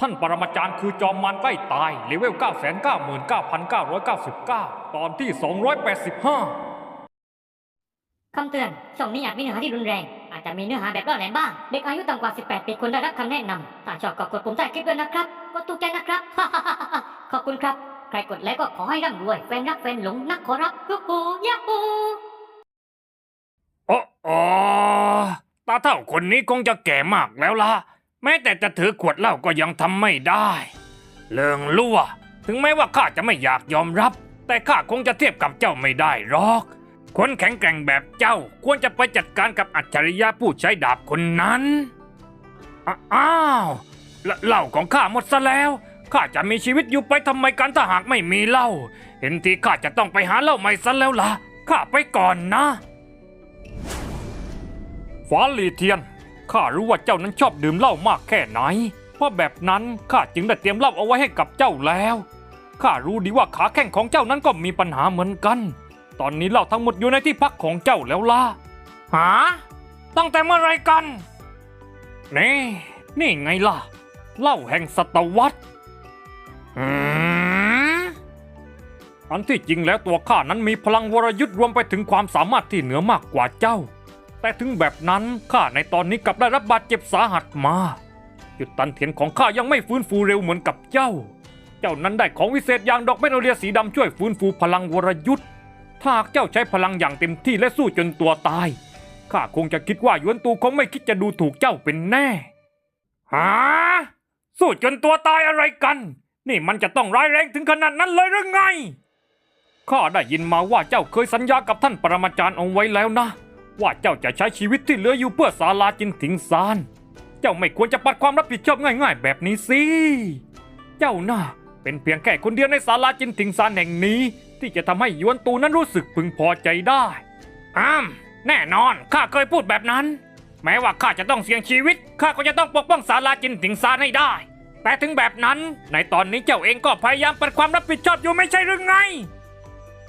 ท่านปรมาจารย์คือจอมมารใกล้ตายเลเวล 999,999 ตอนที่ 285 คำเตือน ช่องนี้อาจมีเนื้อหาที่รุนแรง อาจจะมีเนื้อหาแบบล่อแหลมบ้าง เด็กอายุต่ำกว่า 18 ปีควรได้รับคำแนะนำถ้าชอบก็กดปุ่มใต้คลิปด้วยนะครับ กดถูกใจนะครับ ขอบคุณครับ ใครกดแล้วก็ขอให้ร่ำรวย แฟนรักแฟนหลงนักขอรับยูฮูยาฮูโอ้โอตาเท่าคนนี้คงจะแก่มากแล้วล่ะ แม้แต่จะถือขวดเหล้าก็ยังทำไม่ได้ เลิงลั่ว ถึงแม้ว่าข้าจะไม่อยากยอมรับ แต่ข้าคงจะเทียบกับเจ้าไม่ได้หรอก คนแข็งแกร่งแบบเจ้าควรจะไปจัดการกับอัจฉริยะผู้ใช้ดาบคนนั้น อ้าวเหล้าของข้าหมดซะแล้วข้าจะมีชีวิตอยู่ไปทำไมกันถ้าหากไม่มีเหล้าเห็นทีข้าจะต้องไปหาเหล้าใหม่ซะแล้วล่ะข้าไปก่อนนะฟ้าลีเทียน ข้ารู้ว่าเจ้านั้นชอบดื่มเหล้ามากแค่ไหน เพราะแบบนั้นข้าจึงได้เตรียมเหล้าเอาไว้ให้กับเจ้าแล้ว ข้ารู้ดีว่าขาแข้งของเจ้านั้นก็มีปัญหาเหมือนกัน ตอนนี้เหล้าทั้งหมดอยู่ในที่พักของเจ้าแล้วล่ะ หา ตั้งแต่เมื่อไรกัน นี่ นี่ไงล่ะ เหล้าแห่งศตวรรษอืมอันที่จริงแล้วตัวข้านั้นมีพลังวรยุทธ์รวมไปถึงความสามารถที่เหนือมากกว่าเจ้า แต่ถึงแบบนั้นข้าในตอนนี้กลับได้รับบาดเจ็บสาหัสมาจุดตันเถียนของข้ายังไม่ฟื้นฟูเร็วเหมือนกับเจ้า เจ้านั้นได้ของวิเศษอย่างดอกเมโนเรียสีดำช่วยฟื้นฟูพลังวรยุทธ์ถ้าหากเจ้าใช้พลังอย่างเต็มที่และสู้จนตัวตายข้าคงจะคิดว่าหยวนตูคงไม่คิดจะดูถูกเจ้าเป็นแน่หาสู้จนตัวตายอะไรกัน นี่มันจะต้องร้ายแรงถึงขนาดนั้นเลยหรือไงข้าได้ยินมาว่าเจ้าเคยสัญญากับท่านปรมาจารย์เอาไว้แล้วนะ ว่าเจ้าจะใช้ชีวิตที่เหลืออยู่เพื่อศาลาจินถิงซาน เจ้าไม่ควรจะปัดความรับผิดชอบง่าย ๆ แบบนี้สิ เจ้าน่ะเป็นเพียงแค่คนเดียวในศาลาจินถิงซานแห่งนี้ ที่จะทำให้ยวนตูนั้นรู้สึกพึงพอใจได้อ้ามแน่นอนข้าเคยพูดแบบนั้น แม้ว่าข้าจะต้องเสี่ยงชีวิตข้าก็จะต้องปกป้องศาลาจินถิงซานให้ได้ แต่ถึงแบบนั้น ในตอนนี้เจ้าเองก็พยายามปัดความรับผิดชอบอยู่ไม่ใช่หรือไง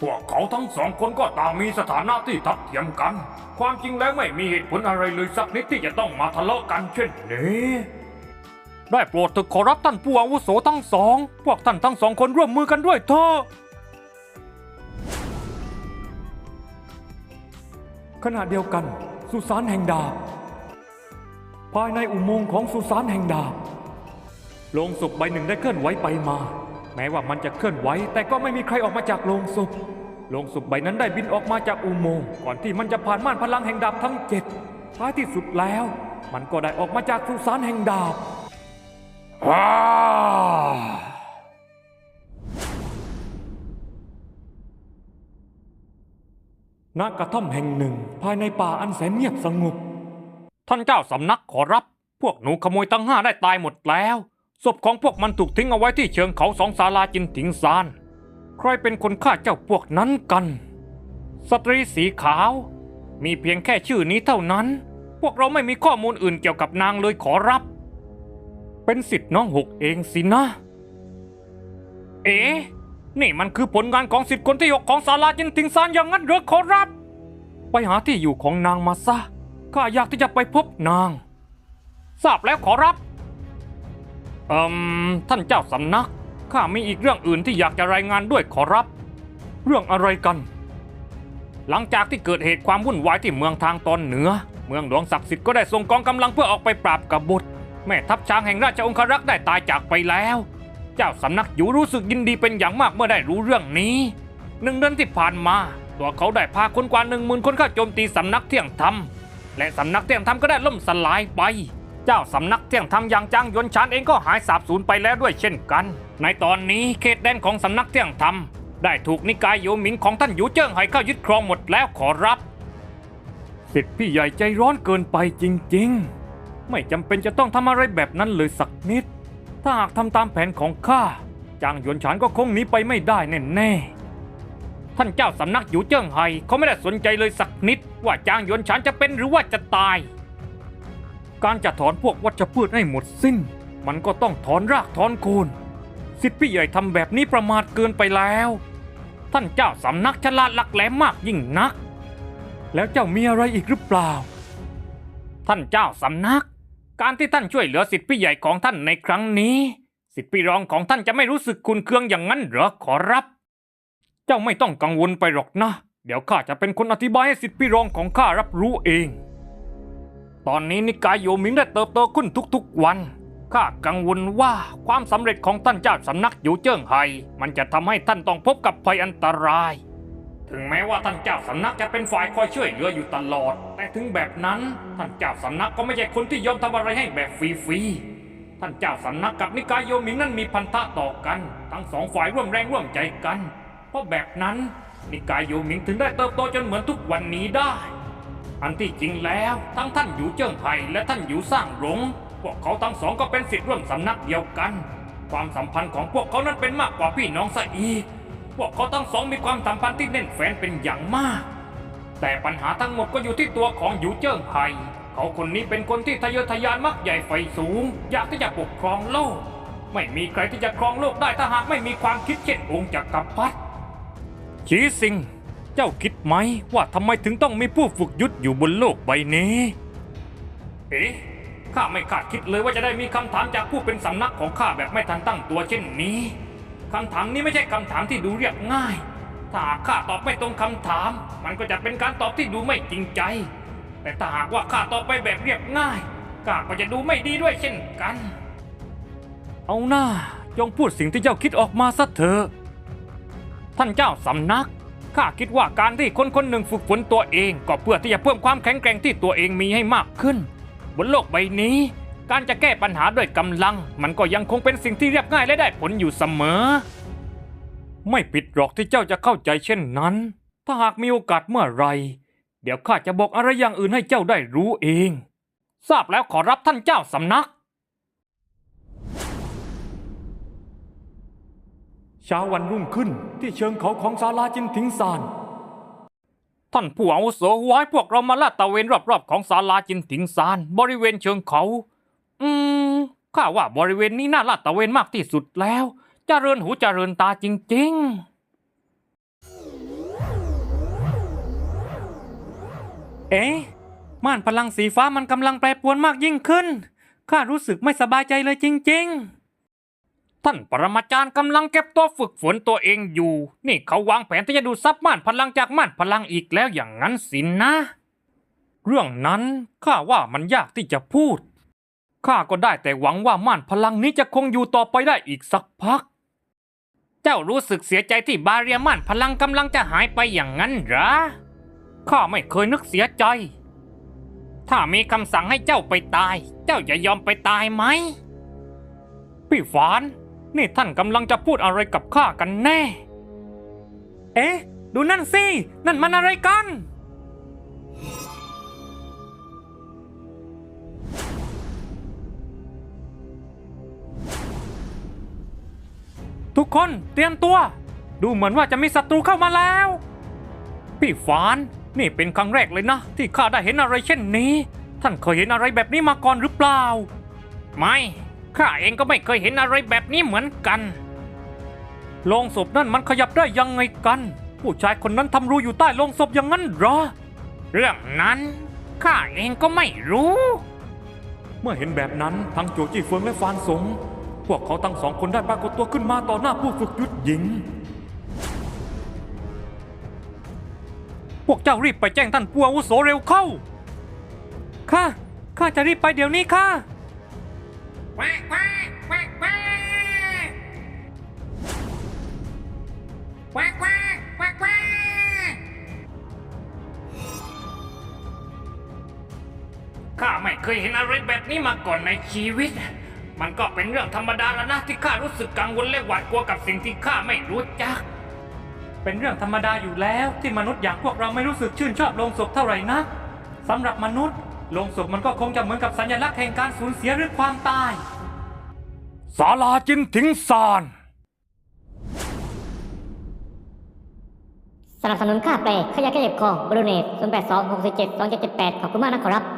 พวกเขาทั้งสองคนก็ต่างมีสถานะที่ทัดเทียมกัน ความจริงแล้วไม่มีเหตุผลอะไรเลยสักนิดที่จะต้องมาทะเลาะกันเช่นนี้ ได้โปรดเถอะขอรับท่านผู้อาวุโสทั้งสอง พวกท่านทั้งสองคนร่วมมือกันด้วยเถอะขณะเดียวกัน สุสานแห่งดาบ ภายในอุโมงค์ของสุสานแห่งดาบลงศพใบหนึ่งได้เคลื่อนไหวไปมา แม้ว่ามันจะเคลื่อนไหวแต่ก็ไม่มีใครออกมาจากโลงศพโลงศพใบนั้นได้บินออกมาจากอุโมงค์ก่อนที่มันจะผ่านม่านพลังแห่งดาบทั้งเจ็ดท้ายที่สุดแล้ว มันก็ได้ออกมาจากสุสานแห่งดาบว้าณกระท่อมแห่งหนึ่งภายในป่าอันแสนเงียบสงบ ท่านเจ้าสำนักขอรับ พวกหนูขโมยทั้งห้าได้ตายหมดแล้ว ศพของพวกมันถูกทิ้งเอาไว้ที่เชิงเขาสองศาลาจินถิงซาน ใครเป็นคนฆ่าเจ้าพวกนั้นกัน สตรีสีขาว มีเพียงแค่ชื่อนี้เท่านั้น พวกเราไม่มีข้อมูลอื่นเกี่ยวกับนางเลยขอรับ เป็นสิทธิ์น้องหกเองสินะ เอ๋นี่มันคือผลงานของสิทธิ์คนที่หกของศาลาจินถิงซานอย่างนั้นหรือขอรับ ไปหาที่อยู่ของนางมาซะข้าอยากที่จะไปพบนาง ทราบแล้วขอรับ เอ่มท่านเจ้าสำนัก ข้ามีอีกเรื่องอื่นที่อยากจะรายงานด้วยขอรับ เรื่องอะไรกัน หลังจากที่เกิดเหตุความวุ่นวายที่เมืองทางตอนเหนือ เมืองหลวงศักดิ์สิทธิ์ก็ได้ส่งกองกำลังเพื่อออกไปปราบกบฏ แม่ทัพช้างแห่งราชองครักษ์ได้ตายจากไปแล้ว เจ้าสำนักอยู่รู้สึกยินดีเป็นอย่างมากเมื่อได้รู้เรื่องนี้หนึ่งเดือนที่ผ่านมา ตัวเขาได้พาคนกว่าหนึ่งหมื่นคนเข้าโจมตีสำนักเที่ยงธรรมและสำนักเที่ยงธรรมก็ได้ล่มสลายไป เจ้าสำนักเที่ยงธรรมอย่างจางหยวนชานเองก็หายสาบสูญไปแล้วด้วยเช่นกัน ในตอนนี้เขตแดนของสำนักเที่ยงธรรมได้ถูกนิกายโยหมิงของท่านหยูเจิ้งไห่เข้ายึดครองหมดแล้วขอรับสิทธิพี่ใหญ่ใจร้อนเกินไปจริงๆ ไม่จำเป็นจะต้องทำอะไรแบบนั้นเลยสักนิด ถ้าหากทำตามแผนของข้าจางหยวนฉานก็คงหนีไปไม่ได้แน่ๆ ท่านเจ้าสำนักอยู่เจิ้งไห่เขาไม่ได้สนใจเลยสักนิด ว่าจางหยวนฉานจะเป็นหรือว่าจะตาย การจะถอนพวกวัชพืชให้หมดสิ้น มันก็ต้องถอนรากถอนโคนสิทธิพี่ใหญ่ทำแบบนี้ประมาทเกินไปแล้ว ท่านเจ้าสำนักฉลาดหลักแหลมมากยิ่งนัก แล้วเจ้ามีอะไรอีกหรือเปล่า ท่านเจ้าสำนัก การที่ท่านช่วยเหลือสิทธิพี่ใหญ่ของท่านในครั้งนี้ สิทธิพี่รองของท่านจะไม่รู้สึกคุณเคืองอย่างนั้นหรอขอรับ เจ้าไม่ต้องกังวลไปหรอกนะ เดี๋ยวข้าจะเป็นคนอธิบายให้สิทธิพี่รองของข้ารับรู้เอง ตอนนี้นิกายโยมิงได้เติบโตขึ้นทุกๆวัน ข้ากังวลว่าความสำเร็จของท่านเจ้าสำนักอยู่เจิ้งไฮมันจะทำให้ท่านต้องพบกับภัยอันตราย ถึงแม้ว่าท่านเจ้าสำนักจะเป็นฝ่ายคอยช่วยเหลืออยู่ตลอด แต่ถึงแบบนั้นท่านเจ้าสำนักก็ไม่ใช่คนที่ยอมทำอะไรให้แบบฟรีๆ ท่านเจ้าสำนักกับนิกายโยมิงนั้นมีพันธะต่อกัน ทั้งสองฝ่ายร่วมแรงร่วมใจกัน เพราะแบบนั้นนิกายโยมิงถึงได้เติบโตจนเหมือนทุกวันนี้ได้ อันที่จริงแล้วทั้งท่านอยู่เจิ้งไห่และท่านอยู่สร้างหลงพวกเขาทั้งสองก็เป็นสิทธิ์ร่วมสำนักเดียวกัน ความสัมพันธ์ของพวกเขานั้นเป็นมากกว่าพี่น้องซะอีกพวกเขาทั้งสองมีความสัมพันธ์ที่แน่นแฟนเป็นอย่างมาก แต่ปัญหาทั้งหมดก็อยู่ที่ตัวของหยูเจิ้งไห่เขาคนนี้เป็นคนที่ทะเยอทะยานมักใหญ่ไฟสูง อยากที่จะปกครองโลก ไม่มีใครที่จะครองโลกได้ถ้าหากไม่มีความคิดเช่นองค์จักรพรรดิชีสิง เจ้าคิดไหมว่าทำไมถึงต้องมีผู้ฝึกยุทธอยู่บนโลกใบนี้ เอ๊ะ ข้าไม่คาดคิดเลยว่าจะได้มีคำถามจากผู้เป็นสำนักของข้าแบบไม่ทันตั้งตัวเช่นนี้คำถามนี้ไม่ใช่คำถามที่ดูเรียบง่าย ถ้าข้าตอบไม่ตรงคำถาม มันก็จะเป็นการตอบที่ดูไม่จริงใจ แต่ถ้าหากว่าข้าตอบไปแบบเรียบง่ายข้าก็จะดูไม่ดีด้วยเช่นกัน เอาหน้าจงพูดสิ่งที่เจ้าคิดออกมาซะเถอะ ท่านเจ้าสำนัก ข้าคิดว่าการที่คนคนหนึ่งฝึกฝนตัวเอง ก็เพื่อที่จะเพิ่มความแข็งแกร่งที่ตัวเองมีให้มากขึ้น บนโลกใบนี้ การจะแก้ปัญหาด้วยกำลัง มันก็ยังคงเป็นสิ่งที่เรียบง่ายและได้ผลอยู่เสมอ ไม่ผิดหรอกที่เจ้าจะเข้าใจเช่นนั้น ถ้าหากมีโอกาสเมื่อไร เดี๋ยวข้าจะบอกอะไรอย่างอื่นให้เจ้าได้รู้เอง ทราบแล้วขอรับท่านเจ้าสำนัก เช้าวันรุ่งขึ้นที่เชิงเขาของศาลาจินทิงซาน ท่านผู้อาวุโสไว้พวกเรามาลาดตระเวนรอบๆของศาลาจินทิงซาน บริเวณเชิงเขา อืมข้าว่าบริเวณนี้น่าลาดตระเวนมากที่สุดแล้วจเจริญหูเจริญตาจริง ๆ เอ๊ะม่านพลังสีฟ้ามันกำลังแปรปรวนมากยิ่งขึ้นข้ารู้สึกไม่สบายใจเลยจริง ๆ ท่านปรมาจารย์กำลังเก็บตัวฝึกฝนตัวเองอยู่ นี่เขาวางแผนที่จะดูดซับม่านพลังจากม่านพลังอีกแล้วอย่างนั้นสินนะ เรื่องนั้นข้าว่ามันยากที่จะพูด ข้าก็ได้แต่หวังว่าม่านพลังนี้จะคงอยู่ต่อไปได้อีกสักพัก เจ้ารู้สึกเสียใจที่บาเรียม่านพลังกำลังจะหายไปอย่างนั้นหรอ ข้าไม่เคยนึกเสียใจ ถ้ามีคำสั่งให้เจ้าไปตาย เจ้าจะยอมไปตายไหม พี่ฝาน นี่ท่านกำลังจะพูดอะไรกับข้ากันแน่ เอ๊ะ ดูนั่นสิ นั่นมันอะไรกัน ทุกคนเตรียมตัว ดูเหมือนว่าจะมีศัตรูเข้ามาแล้ว พี่ฝาน นี่เป็นครั้งแรกเลยนะ ที่ข้าได้เห็นอะไรเช่นนี้ ท่านเคยเห็นอะไรแบบนี้มาก่อนหรือเปล่า ไม่ ข้าเองก็ไม่เคยเห็นอะไรแบบนี้เหมือนกันโลงศพนั่นมันขยับได้ยังไงกัน ผู้ชายคนนั้นทำรูอยู่ใต้โลงศพอย่างนั้นเหรอ เรื่องนั้นข้าเองก็ไม่รู้ เมื่อเห็นแบบนั้นทั้งโจจี้เฟิงและฟานสง พวกเขาทั้งสองคนได้ปรากฏตัวขึ้นมาต่อหน้าผู้ฝึกยุทธหญิง พวกเจ้ารีบไปแจ้งท่านผู้อาวุโสเร็วเข้า ข้า ข้าจะรีบไปเดี๋ยวนี้ค่ะ แควกแควกแควกแควกแควกแควกแควกแควกข้าไม่เคยเห็นอะไรแบบนี้มาก่อนในชีวิต มันก็เป็นเรื่องธรรมดาแล้วนะที่ข้ารู้สึกกังวลและหวาดกลัวกับสิ่งที่ข้าไม่รู้จัก เป็นเรื่องธรรมดาอยู่แล้วที่มนุษย์อย่างพวกเราไม่รู้สึกชื่นชอบโลงศพเท่าไหร่นะสำหรับมนุษย์ ลงศพมันก็คงจะเหมือนกับสัญลักษณ์แห่งการสูญเสียหรือความตายศาลาจินถิงซาน สนับสนุนค่าแปลขยะแก้เจ็บคอบรูเนต0 8 2 6 7 2 7 7 8 ขอบคุณมากนะครับ